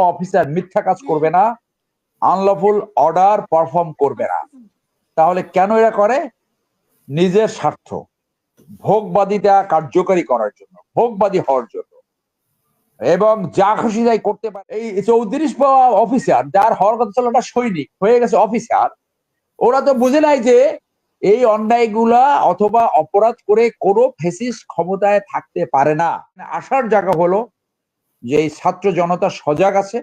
Officer মিথ্যা কাজ করবে না আনলফুল অর্ডার পারফর্ম করবে না। তাহলে কেন এরা করে? নিজের স্বার্থ। ভোগবাদীটা কার্যকারী করার জন্য, ভোগবাদী হওয়ার জন্য। এবং যা খুশি তাই করতে পারে। এই চৌত্রিশ পাওয়া অফিসার, যার হওয়ার কথা ছিল সৈনিক, হয়ে গেছে অফিসার, ওরা তো বুঝে নাই যে এই অন্যায়গুলা অথবা অপরাধ করে কোনো ফেসিস ক্ষমতায় থাকতে পারে না। আসার জায়গা হলো যে এই ছাত্র জনতা সজাগ আছে,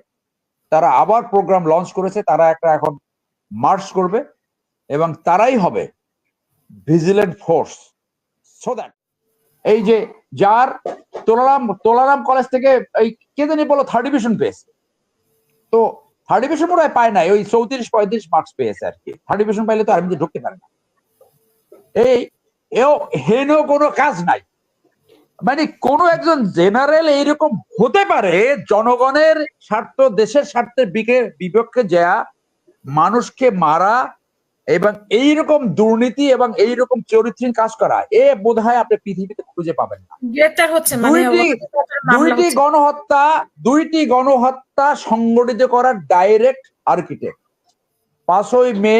তারা আবার প্রোগ্রাম লঞ্চ করেছে, তারা একটা এখন মার্চ করবে এবং তারাই হবে ভিজিলেন্ট ফোর্স সো দ্যাট এই যে যার তোলারাম তোলারাম কলেজ থেকে এই কে জানি বলো থার্ড ডিভিশন পেয়েছে। তো থার্ড ডিভিশন মনে পায় নাই, ওই চৌত্রিশ, পঁয়ত্রিশ মার্কস পেয়েছে আর কি। থার্ড ডিভিশন পাইলে তো আর্মিতে ঢুকতে পারে না। এই এও হেন কোনো কাজ নাই। মানে কোন একজন জেনারেল এইরকম হতে পারে জনগণের স্বার্থ দেশের স্বার্থের বিকে বিপক্ষে যা মানুষকে মারা এবং এইরকম দুর্নীতি এবং এইরকম চরিত্রহীন কাজ করা এ বোধ হয় আপনি পৃথিবীতে খুঁজে পাবেন না। মানে দুইটি গণহত্যা দুইটি গণহত্যা সংগঠিত করার ডাইরেক্ট আর্কিটেক্ট পাঁচই মে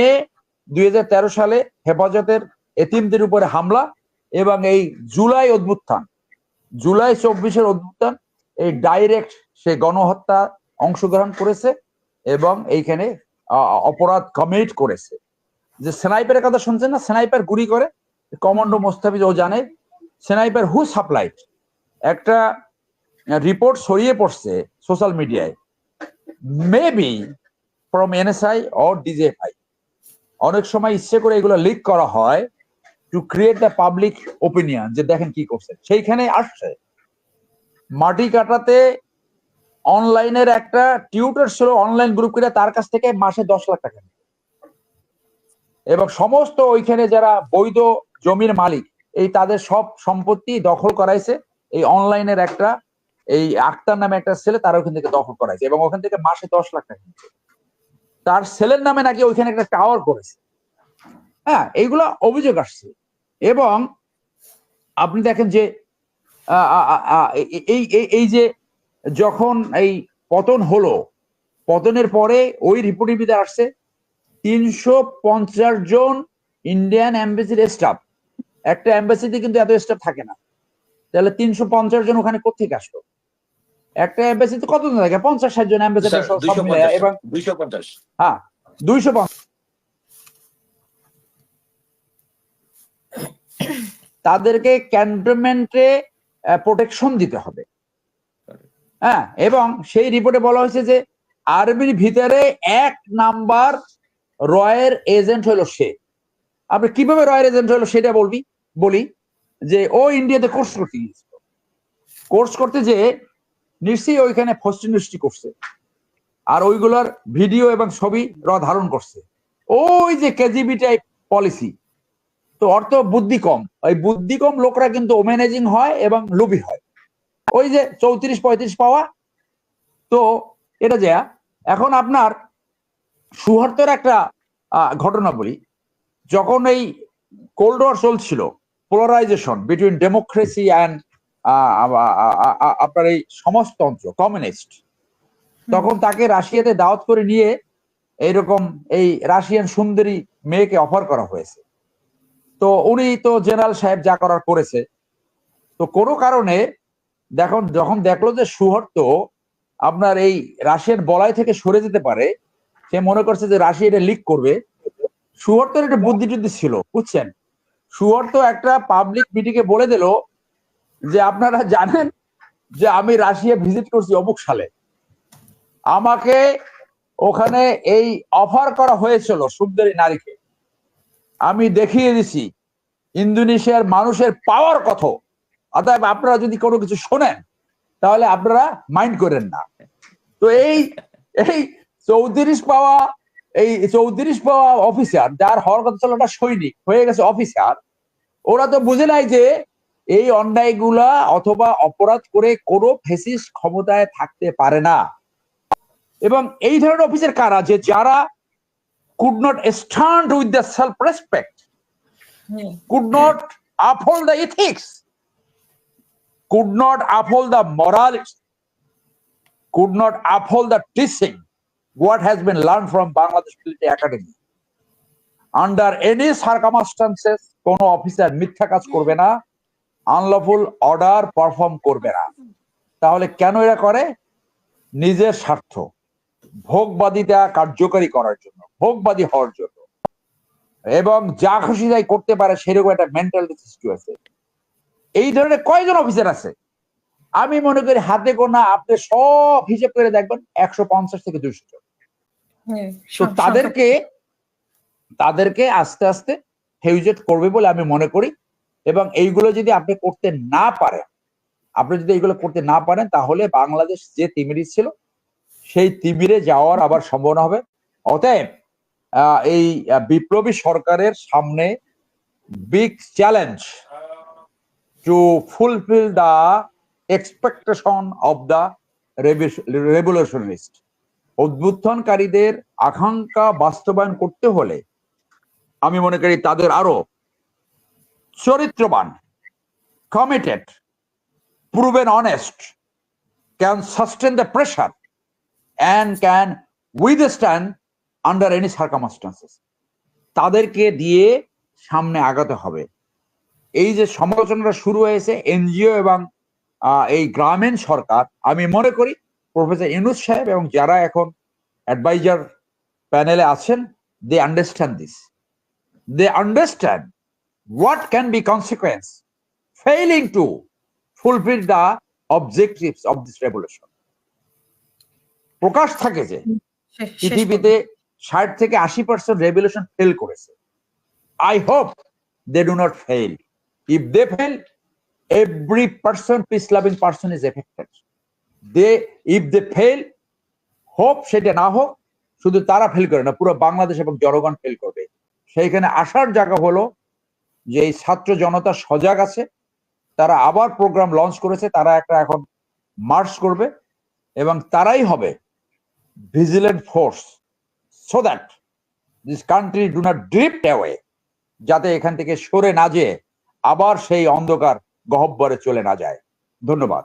দুই হাজার তেরো সালে হেফাজতের এতিমদের উপরে হামলা এবং এই জুলাই অভ্যুত্থান। জুলাই চব্বিশের অভ্যুত্থান, এই ডাইরেক্ট সে গণহত্যা অংশগ্রহণ করেছে এবং এইখানে অপরাধ কমিট করেছে। যে স্নাইপারের কথা শুনছেন না? স্নাইপার গুলি করে। কমান্ডো মোস্তাফিজ ও জানে স্নাইপার হু সাপ্লাইড একটা রিপোর্ট ছড়িয়ে পড়ছে সোশ্যাল মিডিয়ায় maybe from NSI or DGFI অনেক সময় ইচ্ছে করে এগুলো লিক করা হয়। To create the public opinion যে দেখেন কি করছে। সেইখানে আসছে। মাটি কাটাতে অনলাইনের একটা টিউটার ছিল অনলাইন গ্রুপ করে তার কাছ থেকে মাসে দশ লাখ টাকা। এবং সমস্ত ওইখানে যারা বৈধ জমির মালিক, এই তাদের সব সম্পত্তি দখল করাইছে। এই অনলাইনের একটা, এই আক্তার নামে একটা ছেলে তার ওখান থেকে দখল করাইছে এবং ওখান থেকে মাসে দশ লাখ টাকা তার ছেলের নামে নাকি ওইখানে একটা টাওয়ার করেছে। হ্যাঁ এইগুলো অভিযোগ আসছে। এবং আপনি দেখেন যে এই এই- যে যখন এই পতন হলো পতনের পরে ওই রিপোর্টের ভিতরে আসছে তিনশো পঞ্চাশ জন ইন্ডিয়ান এম্বাসির স্টাফ একটা এম্বাসিতে কিন্তু এত স্টাফ থাকে না। তাহলে তিনশো পঞ্চাশ জন ওখানে কোথেকে আসলো? একটা এম্বাসিতে কতজন থাকে? পঞ্চাশ ষাট জন অ্যাম্বাসিডার সব দুইশো পঞ্চাশ। এবং দুইশো পঞ্চাশ হ্যাঁ দুইশো তাদেরকে ক্যান্টনমেন্টে প্রোটেকশন দিতে হবে। হ্যাঁ এবং সেই রিপোর্টে বলা হয়েছে যে, আর্মির ভিতরে এক নাম্বার রয়ের এজেন্ট হলো সে। আপনি কীভাবে রয়ের এজেন্ট হলো সেটা বলবি? বলি যে, ও ইন্ডিয়াতে কোর্স করতে গিয়েছিল। কোর্স করতে যে নিশ্চয়ই ওইখানে ফস্ট ইন্ডাস্ট্রি করছে। আর ওইগুলোর ভিডিও এবং ছবি র ধারণ করছে। ওই যে কেজিবি টাইপ পলিসি তো অর্থ বুদ্ধি কম। ওই বুদ্ধি কম, লোকরা কিন্তু ম্যানেজিং হয় এবং লোভী হয়। ওই যে চৌত্রিশ পঁয়ত্রিশ পাওয়া, তো এটা যা, এখন আপনার সুহার্তের একটা ঘটনা বলি। যখন এই কোল্ড ওয়ার চলছিল পোলারাইজেশন বিটুইন ডেমোক্রেসি অ্যান্ড আপনার এই সমাজতন্ত্র কমিউনিস্ট তখন তাকে রাশিয়াতে দাওয়াত করে নিয়ে এইরকম এই রাশিয়ান সুন্দরী মেয়েকে অফার করা হয়েছে। তো উনি তো জেনারেল সাহেব যা করার করেছে। তো কোনো কারণে দেখুন, যখন দেখল যে সুহর তো আপনার এই রাশিয়ার বলয় থেকে সরে যেতে পারে, সে মনে করছে যে রাশিয়া এটা লিক করবে। সুহর্তের একটা বুদ্ধি টুদ্ধি ছিল, বুঝছেন? সুহর তো একটা পাবলিক মিটিংয়ে বলে দিল যে, আপনারা জানেন যে আমি রাশিয়া ভিজিট করছি অমুক সালে। আমাকে ওখানে এই অফার করা হয়েছিল সুন্দরী নারীকে। আমি দেখিয়ে দিছি, ইন্দোনেশিয়ার মানুষের পাওয়ার কত? অতএব আপনারা যদি কোনো কিছু শোনেন, তাহলে আপনারা মাইন্ড করেন না। তো এই এই চৌত্রিশ পাওয়া, এই চৌত্রিশ পাওয়া অফিসার যার হওয়ার কথা ছিল সৈনিক, হয়ে গেছে অফিসার ওরা তো বুঝে নাই যে এই অন্যায়গুলা অথবা অপরাধ করে কোনো ফেসিস ক্ষমতায় থাকতে পারে না। এবং এই ধরনের অফিসের কারা? যে যারা could not stand with the self respect, hmm. could not uphold the ethics, could not uphold the morality, could not uphold the teaching what has been learned from Bangladesh Military Academy. Under any circumstances, কোনো officer মিথ্যা কাজ করবে না unlawful order perform করবে না তাহলে কেন এরা করে নিজের স্বার্থ ভোগবাদিতা কার্যকরী করার জন্য ভোগবাদী হওয়ার জন্য। এবং যা খুশি তাই করতে পারে সেরকম একটা মেন্টালিটি সৃষ্টি হয়েছে। এই ধরনের কয়জন অফিসার আছে? আমি মনে করি হাতে গোনা আপনি সব হিসেব করে দেখবেন একশো পঞ্চাশ থেকে দুইশো জন। হ্যাঁ, তো তাদেরকে তাদেরকে আস্তে আস্তে হেউজেট করবে বলে আমি মনে করি। এবং এইগুলো যদি আপনি করতে না পারেন আপনি যদি এইগুলো করতে না পারেন তাহলে বাংলাদেশ যে তিমিরি ছিল সেই তিবিরে যাওয়ার আবার সম্ভাবনা হবে। অতএব এই বিপ্লবী সরকারের সামনে big challenge to fulfil the expectation of the revolutionarist উদ্বুদ্ধনকারীদের আকাঙ্ক্ষা বাস্তবায়ন করতে হলে আমি মনে করি তাদের আরও চরিত্রবান committed proven honest can sustain the pressure and can withstand under any circumstances তাদেরকে দিয়ে সামনে আগাতে হবে। এই যে সমালোচনাটা শুরু হয়েছে এনজিও এবং এই গ্রামীণ সরকার, আমি মনে করি প্রফেসর ইউনুস সাহেব এবং যারা এখন অ্যাডভাইজার প্যানেলে আছেন they understand this they understand what can be consequence failing to fulfil the objectives of this revolution প্রকাশ থাকে যে পৃথিবীতে ষাট থেকে আশি পার্সেন্ট রেভলিউশন ফেল করেছে। I hope they do not fail if they fail every person peace loving person is affected they if they fail hope সেটা না হোক শুধু তারা ফেল করে না পুরো বাংলাদেশ এবং জনগণ ফেল করবে। সেইখানে আসার জায়গা হলো যে এই ছাত্র জনতা সজাগ আছে তারা আবার প্রোগ্রাম লঞ্চ করেছে তারা একটা এখন মার্চ করবে এবং তারাই হবে vigilant force so that this country do not drift away যাতে এখান থেকে সরে না যেয়ে আবার সেই অন্ধকার গহব্বরে চলে না যায়। ধন্যবাদ।